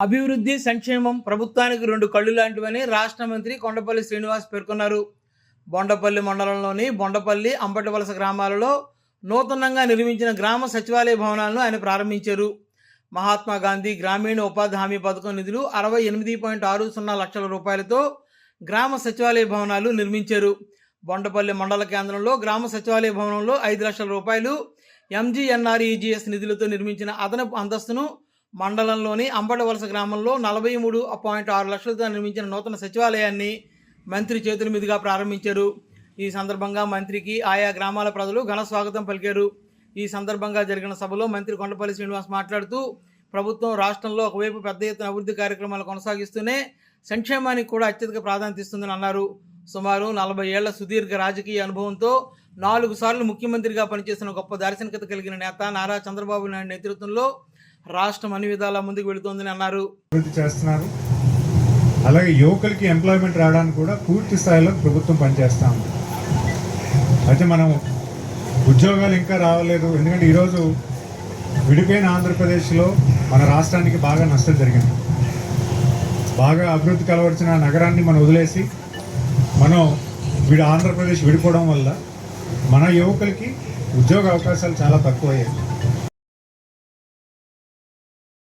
అభివృద్ధి సంక్షేమం ప్రభుత్వానికి రెండు కళ్ళు లాంటివని రాష్ట్ర మంత్రి కొండపల్లి శ్రీనివాస్ పేర్కొన్నారు. బొండపల్లి మండలంలోని బొండపల్లి అంబటివలస గ్రామాలలో నూతనంగా నిర్మించిన గ్రామ సచివాలయ భవనాలను ఆయన ప్రారంభించారు. మహాత్మా గాంధీ గ్రామీణ ఉపాధి హామీ పథకం నిధులు అరవై ఎనిమిది పాయింట్ ఆరు సున్నా లక్షల రూపాయలతో గ్రామ సచివాలయ భవనాలు నిర్మించారు. బొండపల్లి మండల కేంద్రంలో గ్రామ సచివాలయ భవనంలో ఐదు లక్షల రూపాయలు ఎంజీఎన్ఆర్ఈజీఎస్ నిధులతో నిర్మించిన అదనపు అంతస్తును మండలంలోని అంబడవలస గ్రామంలో నలభై మూడు పాయింట్ ఆరు లక్షలతో నిర్మించిన నూతన సచివాలయాన్ని మంత్రి చేతుల మీదుగా ప్రారంభించారు. ఈ సందర్భంగా మంత్రికి ఆయా గ్రామాల ప్రజలు ఘన స్వాగతం పలికారు. ఈ సందర్భంగా జరిగిన సభలో మంత్రి కొండపల్లి శ్రీనివాస్ మాట్లాడుతూ ప్రభుత్వం రాష్ట్రంలో ఒకవైపు పెద్ద ఎత్తున అభివృద్ధి కార్యక్రమాలు కొనసాగిస్తూనే సంక్షేమానికి కూడా అత్యధిక ప్రాధాన్యత ఇస్తుందని అన్నారు. సుమారు నలభై ఏళ్ళ సుదీర్ఘ రాజకీయ అనుభవంతో నాలుగు సార్లు ముఖ్యమంత్రిగా పనిచేసిన గొప్ప దార్శనికత కలిగిన నేత నారా చంద్రబాబు నాయుడు నేతృత్వంలో రాష్ట్రం అన్ని విధాలా ముందుకు వెళుతోందని అన్నారు. అభివృద్ధి చేస్తున్నారు. అలాగే యువకులకి ఎంప్లాయ్మెంట్ రావడానికి కూడా పూర్తి స్థాయిలో ప్రభుత్వం పనిచేస్తూ ఉంది. అయితే మనం ఉద్యోగాలు ఇంకా రావలేదు. ఎందుకంటే ఈరోజు విడిపోయిన ఆంధ్రప్రదేశ్లో మన రాష్ట్రానికి బాగా నష్టం జరిగింది. బాగా అభివృద్ధి కలవరిచిన నగరాన్ని మనం వదిలేసి మనం వీడు ఆంధ్రప్రదేశ్ విడిపోవడం వల్ల మన యువకులకి ఉద్యోగ అవకాశాలు చాలా తక్కువయ్యాయి.